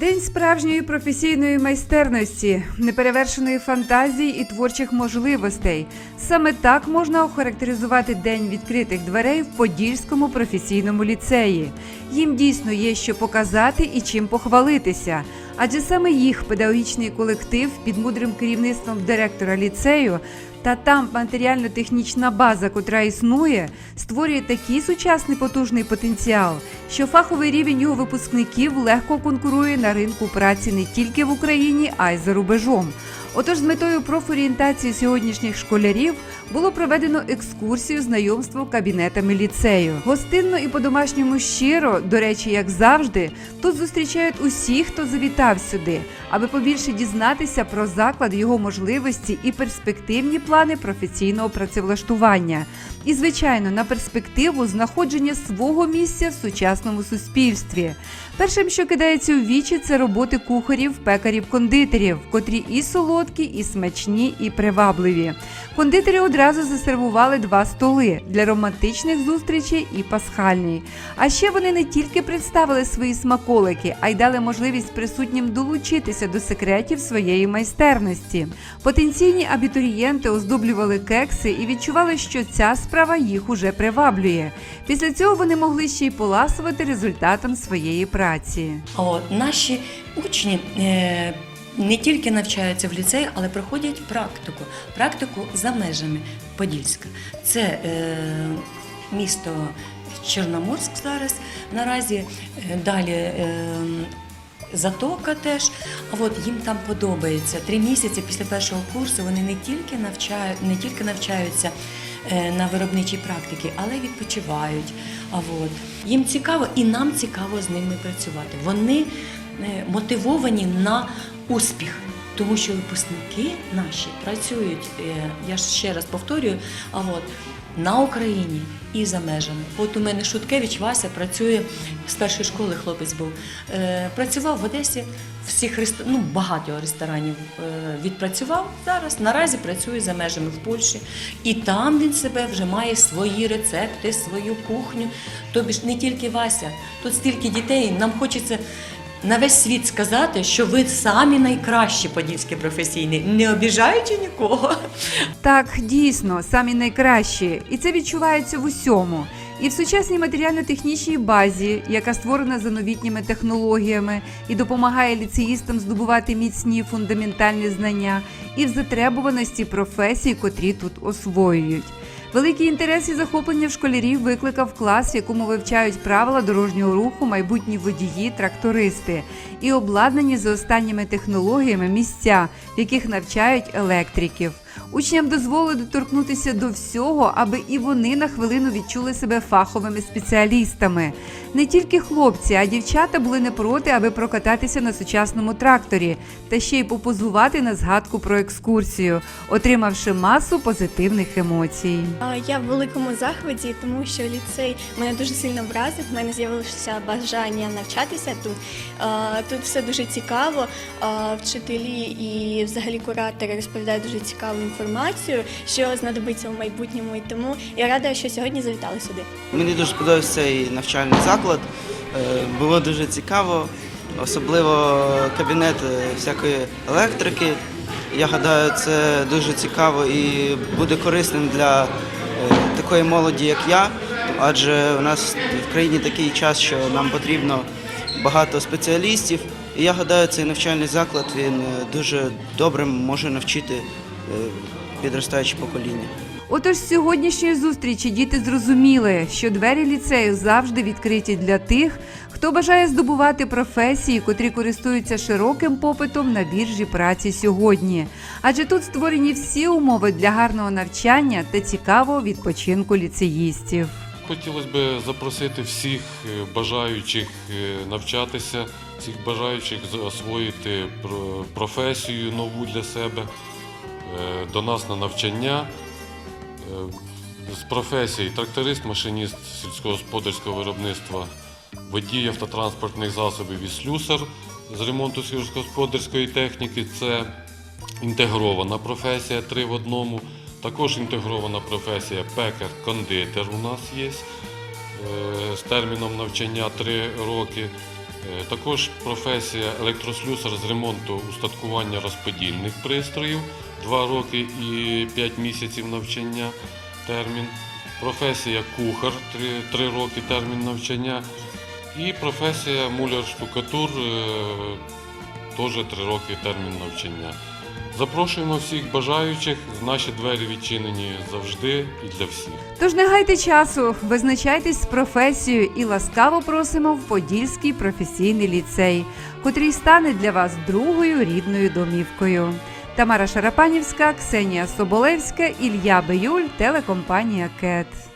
День справжньої професійної майстерності, неперевершеної фантазії і творчих можливостей. Саме так можна охарактеризувати день відкритих дверей в Подільському професійному ліцеї. Їм дійсно є що показати і чим похвалитися. Адже саме їх педагогічний колектив під мудрим керівництвом директора ліцею та там матеріально-технічна база, котра існує, створює такий сучасний потужний потенціал, що фаховий рівень його випускників легко конкурує на ринку праці не тільки в Україні, а й за рубежом. Отож, з метою профорієнтації сьогоднішніх школярів було проведено екскурсію знайомства кабінетами ліцею. Гостинно і по-домашньому щиро, до речі, як завжди, тут зустрічають усіх, хто завітав сюди, аби побільше дізнатися про заклад, його можливості і перспективні плани професійного працевлаштування. І, звичайно, на перспективу знаходження свого місця в сучасному суспільстві. Першим, що кидається у вічі, це роботи кухарів, пекарів, кондитерів, котрі і солодкі, і смачні, і привабливі. Кондитери одразу засервували два столи для романтичних зустрічей і пасхальний. А ще вони не тільки представили свої смаколики, а й дали можливість присутнім долучитися до секретів своєї майстерності. Потенційні абітурієнти оздоблювали кекси і відчували, що ця справа їх уже приваблює. Після цього вони могли ще й поласувати результатом своєї праці. От, наші учні е, не тільки навчаються в ліцеї, але проходять практику. Практику за межами Подільська. Це е, місто Чорноморськ зараз наразі. Е, Далі е, Затока теж. А от їм там подобається. Три місяці після першого курсу вони не тільки навчають, не тільки навчаються е, на виробничій практиці, але відпочивають. А от їм цікаво і нам цікаво з ними працювати. Вони е, мотивовані на успіх. Тому що випускники наші працюють, е, я ще раз повторюю, а от на Україні і за межами. От у мене Шуткевич Вася працює з першої школи, хлопець був. Е, працював в Одесі, всіх рест... ну, багато ресторанів е, відпрацював зараз. Наразі працює за межами в Польщі. І там він себе вже має свої рецепти, свою кухню. Тобі ж не тільки Вася, тут стільки дітей. Нам хочеться на весь світ сказати, що ви самі найкращі подільські професійні, не обіжаючи нікого. Так, дійсно, самі найкращі, і це відчувається в усьому. І в сучасній матеріально-технічній базі, яка створена за новітніми технологіями і допомагає ліцеїстам здобувати міцні фундаментальні знання, і в затребуваності професій, котрі тут освоюють. Великий інтерес і захоплення в школярів викликав клас, в якому вивчають правила дорожнього руху майбутні водії, трактористи і обладнані за останніми технологіями місця, в яких навчають електриків. Учням дозволили доторкнутися до всього, аби і вони на хвилину відчули себе фаховими спеціалістами. Не тільки хлопці, а дівчата були не проти, аби прокататися на сучасному тракторі та ще й попозувати на згадку про екскурсію, отримавши масу позитивних емоцій. Я в великому захваті, тому що ліцей мене дуже сильно вразив. У мене з'явилося бажання навчатися тут. Тут все дуже цікаво. Вчителі і взагалі куратори розповідають дуже інформацію, що знадобиться в майбутньому. І тому я рада, що сьогодні завітали сюди. Мені дуже сподобався цей навчальний заклад. Е, Було дуже цікаво, особливо кабінет е, всякої електрики. Я гадаю, це дуже цікаво і буде корисним для е, такої молоді, як я. Адже у нас в країні такий час, що нам потрібно багато спеціалістів. І я гадаю, цей навчальний заклад він дуже добре може навчити підростаюче покоління. Отож, з сьогоднішньої зустрічі діти зрозуміли, що двері ліцею завжди відкриті для тих, хто бажає здобувати професії, котрі користуються широким попитом на біржі праці сьогодні. Адже тут створені всі умови для гарного навчання та цікавого відпочинку ліцеїстів. Хотілося б запросити всіх е, бажаючих е, навчатися, всіх бажаючих освоїти професію нову для себе е, до нас на навчання. Е, З професій тракторист, машиніст сільськогосподарського виробництва, водій автотранспортних засобів і слюсар з ремонту сільськогосподарської техніки. Це інтегрована професія три в одному. Також інтегрована професія пекар-кондитер у нас є е, з терміном навчання 3 роки. Е, Також професія електрослюсар з ремонту устаткування розподільних пристроїв 2 роки і 5 місяців навчання термін. Професія кухар 3, 3 роки термін навчання. І професія муляр-штукатур е, теж 3 роки термін навчання. Запрошуємо всіх бажаючих. Наші двері відчинені завжди і для всіх. Тож не гайте часу, визначайтесь з професією і ласкаво просимо в Подільський професійний ліцей, котрий стане для вас другою рідною домівкою. Тамара Шарапанівська, Ксенія Соболевська, Ілля Биюль, телекомпанія КЕТ.